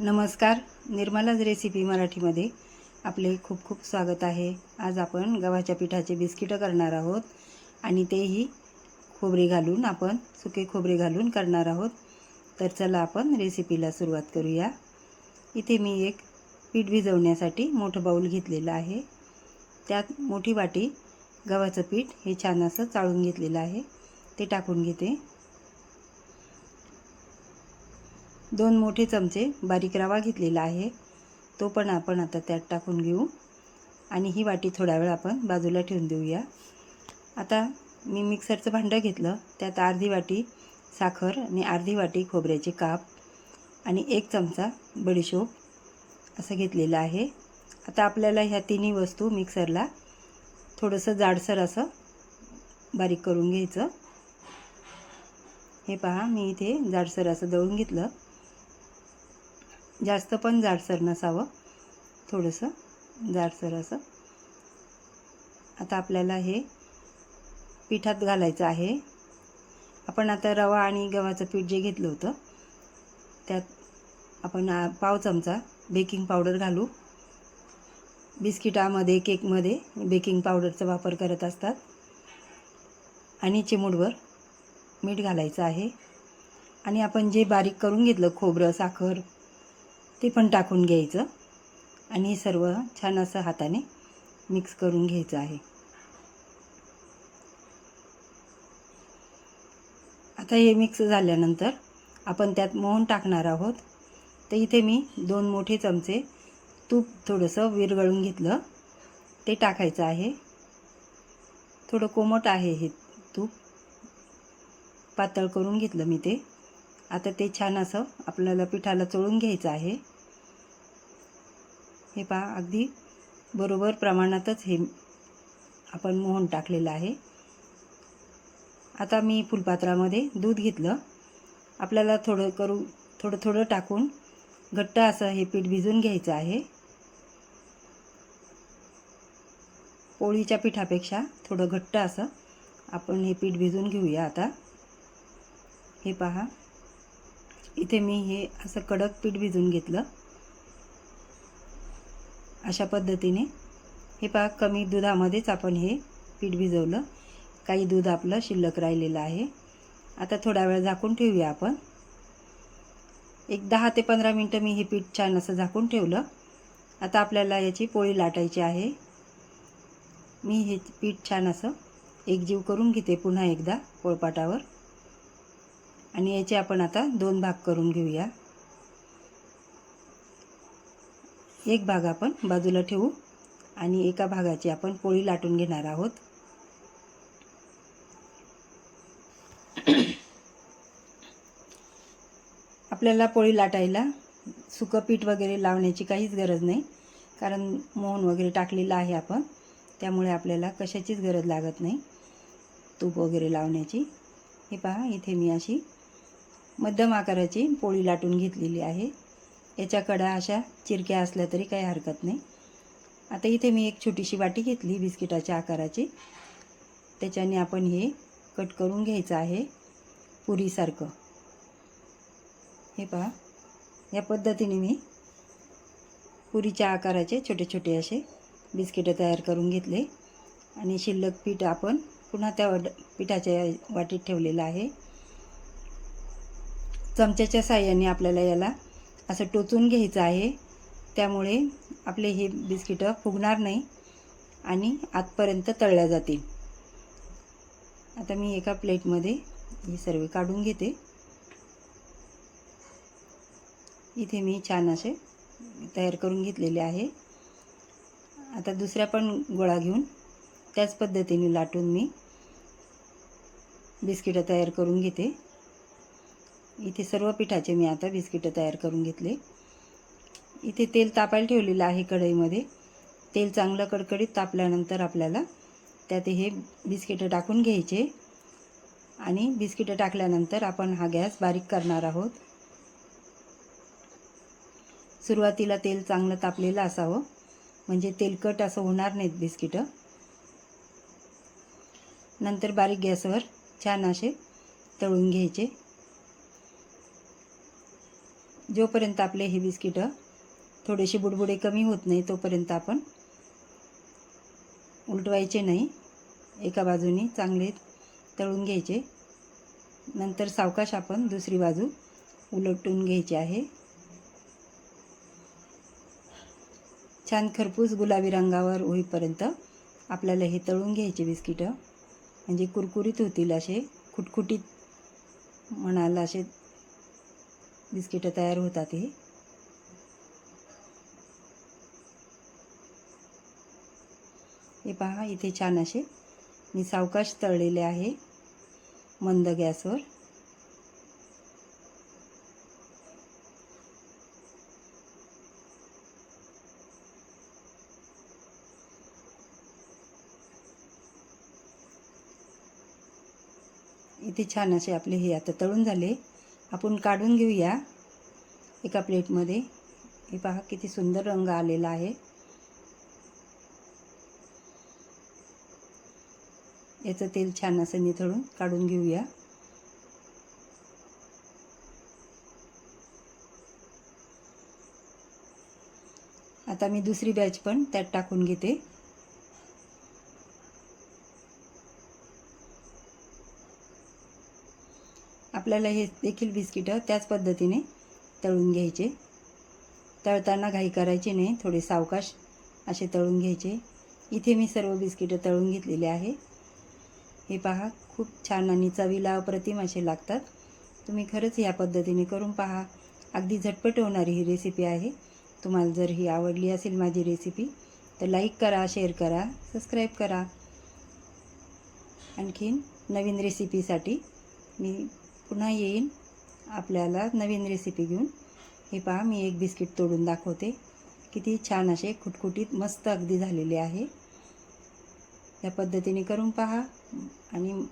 नमस्कार निर्मलाज रेसिपी मराठीमध्ये आपले खूप खूप स्वागत आहे. आज आपण गव्हाच्या पिठाचे बिस्किटं करणार आहोत आणि तेही खोबरे घालून आपण सुके खोबरे घालून करणार आहोत. तर चला आपण रेसिपीला सुरुवात करूया. इथे मी एक पीठ भिजवण्यासाठी मोठं बाऊल घेतलेलं आहे. त्यात मोठी वाटी गव्हाचं पीठ हे छान असं चाळून घेतलेलं आहे. ते टाकून घेते. दोन मोठे चमचे बारीक रवा घेतलेला आहे. तो पण आपण आता त्यात टाकून घेऊ. आणि ही वाटी थोडा वेळ आपण बाजूला ठेवून देऊया. आता मी मिक्सरचं भांडं घेतलं. त्यात अर्धी वाटी साखर आणि अर्धी वाटी खोबऱ्याचे काप आणि एक चमचा बडीशोप असं घेतलेलं आहे. आता आपल्याला ह्या तिन्ही वस्तू मिक्सरला थोडंसं जाडसर असं बारीक करून घ्यायचं. हे पहा मी इथे जाडसर असं दळून घेतलं. जास्त पण जाडसर नसावं. थोडंसं जाडसर असं. आता आपल्याला हे पिठात घालायचं आहे. आपण आता रवा आणि गव्हाचं पीठ जे घेतलं होतं त्यात आपण पाव चमचा बेकिंग पावडर घालू. बिस्किटामध्ये केकमध्ये बेकिंग पावडरचा वापर करत असतात. आणि चिमूडवर मीठ घालायचं आहे. आणि आपण जे बारीक करून घेतलं खोबरं साखर ते पण टाकून घ्यायचं. आणि हे सर्व छान असं हाताने मिक्स करून घ्यायचं आहे. आता हे मिक्स झाल्यानंतर आपण त्यात मोहन टाकणार आहोत. तर इथे मी दोन मोठे चमचे तूप थोडंसं विरघळून घेतलं. ते टाकायचं आहे. थोडं कोमट आहे हे तूप. पातळ करून घेतलं मी ते. आता ते छान असं आपल्याला पिठाला चोळून घ्यायचं आहे. हे पहा अगदी बरोबर प्रमाणातच हे आपण मोहन टाकलेलं आहे. आता मी फुलपात्रामध्ये दूध घेतलं. आपल्याला थोडं करू थोडं थोडं टाकून घट्ट असं हे पीठ भिजून घ्यायचं आहे. पोळीच्या पिठापेक्षा थोडं घट्ट असं आपण हे पीठ भिजून घेऊया आता. हे पहा इथे मी हे असं कडक पीठ भिजून घेतलं. अशा पद्धतीने. हे पहा कमी दुधामध्येच आपण हे पीठ भिजवलं. काही दूध आपलं शिल्लक राहिलेलं आहे. आता थोडा वेळ झाकून ठेवूया आपण. एक दहा ते पंधरा मिनटं मी हे पीठ छान असं झाकून ठेवलं. आता आपल्याला याची पोळी लाटायची आहे. मी हे पीठ छान असं एकजीव करून घेते पुन्हा एकदा पोळपाटावर. आणि याचे आपण आता दोन भाग करून घेऊया. एक भाग आपण बाजूला ठेवू आणि एका भागाची आपण पोळी लाटून घेणार आहोत. आपल्याला पोळी लाटायला सुकं पीठ वगैरे लावण्याची काहीच गरज नाही कारण मोहन वगैरे टाकलेलं आहे आपण त्यामुळे आपल्याला कशाचीच गरज लागत नाही तूप वगैरे लावण्याची. हे पहा इथे मी अशी मध्यम आकाराची पोळी लाटून घेतलेली आहे. याच्या कडा अशा चिरक्या असल्या तरी काही हरकत नाही. आता इथे मी एक छोटीशी वाटी घेतली बिस्किटाच्या आकाराची. त्याच्याने आपण हे कट करून घ्यायचं आहे पुरीसारखं. हे पहा या पद्धतीने मी पुरीच्या आकाराचे छोटे छोटे असे बिस्किटं तयार करून घेतले. आणि शिल्लक पीठ आपण पुन्हा त्या पिठाच्या वाटीत ठेवलेलं आहे. चमच्याच्या साह्याने आपल्याला याला असं टोचून घ्यायचं आहे. त्यामुळे आपले हे बिस्किटं फुगणार नाही आणि आतपर्यंत तळल्या जातील. आता मी एका प्लेटमध्ये हे सर्व काढून घेते. इथे मी छान असे तयार करून घेतलेले आहे. आता दुसऱ्या पण गोळा घेऊन त्याच पद्धतीने लाटून मी बिस्किटं तयार करून घेते. इथे सर्व पिठाचे मी आता बिस्किटं तयार करून घेतले. इथे तेल तापायला ठेवलेलं आहे कढईमध्ये. तेल चांगलं कडकडीत तापल्यानंतर आपल्याला त्यात हे बिस्किटं टाकून घ्यायचे. आणि बिस्किटं टाकल्यानंतर आपण हा गॅस बारीक करणार आहोत. सुरुवातीला तेल चांगलं तापलेलं असावं. म्हणजे तेलकट असं होणार नाहीत बिस्किटं. नंतर बारीक गॅसवर छान असे तळून घ्यायचे. जोपर्यंत आपले हे बिस्किटं थोडेसे बुडबुडे कमी होत नाही तोपर्यंत आपण उलटवायचे नाही. एका बाजूनी चांगले तळून घ्यायचे. नंतर सावकाश आपण दुसरी बाजू उलटून घ्यायची आहे. छान खरपूस गुलाबी रंगावर होईपर्यंत आपल्याला हे तळून घ्यायचे बिस्किटं. म्हणजे कुरकुरीत होतील असे खुटखुटीत म्हणाल असे बिस्किटं तयार होतात हे. हे पहा इथे छान असे मी सावकाश तळलेले आहे मंद गॅसवर. इथे छान असे आपले हे आता तळून झाले. आपण काढून घेऊया एका प्लेटमध्ये. हे पहा किती सुंदर रंग आलेला आहे. याचं तेल छान असं निथळून काढून घेऊया. आता मी दुसरी बॅच पण त्यात टाकून घेते. आपल्याला हे देखील बिस्किटं त्याच पद्धतीने तळून घ्यायचे. तळताना घाई करायची नाही थोडे सावकाश असे तळून घ्यायचे. इथे मी सर्व बिस्किटं तळून घेतलेले आहे. हे पहा खूप छान आणि चवीला अप्रतिम असे लागतात. तुम्ही खरंच या पद्धतीने करून पहा. अगदी झटपट होणारी ही रेसिपी आहे. तुम्हाला जर ही आवडली असेल माझी रेसिपी तर लाईक करा शेअर करा सबस्क्राईब करा. आणखीन नवीन रेसिपीसाठी मी पुन्हा येईन. आपल्याला नवीन रेसिपी घेऊन. हे पहा मी एक बिस्किट तोडून दाखवते. किती छान असे खुटखुटीत मस्त अगदी झालेले आहे. या पद्धतीने करून पहा. आणि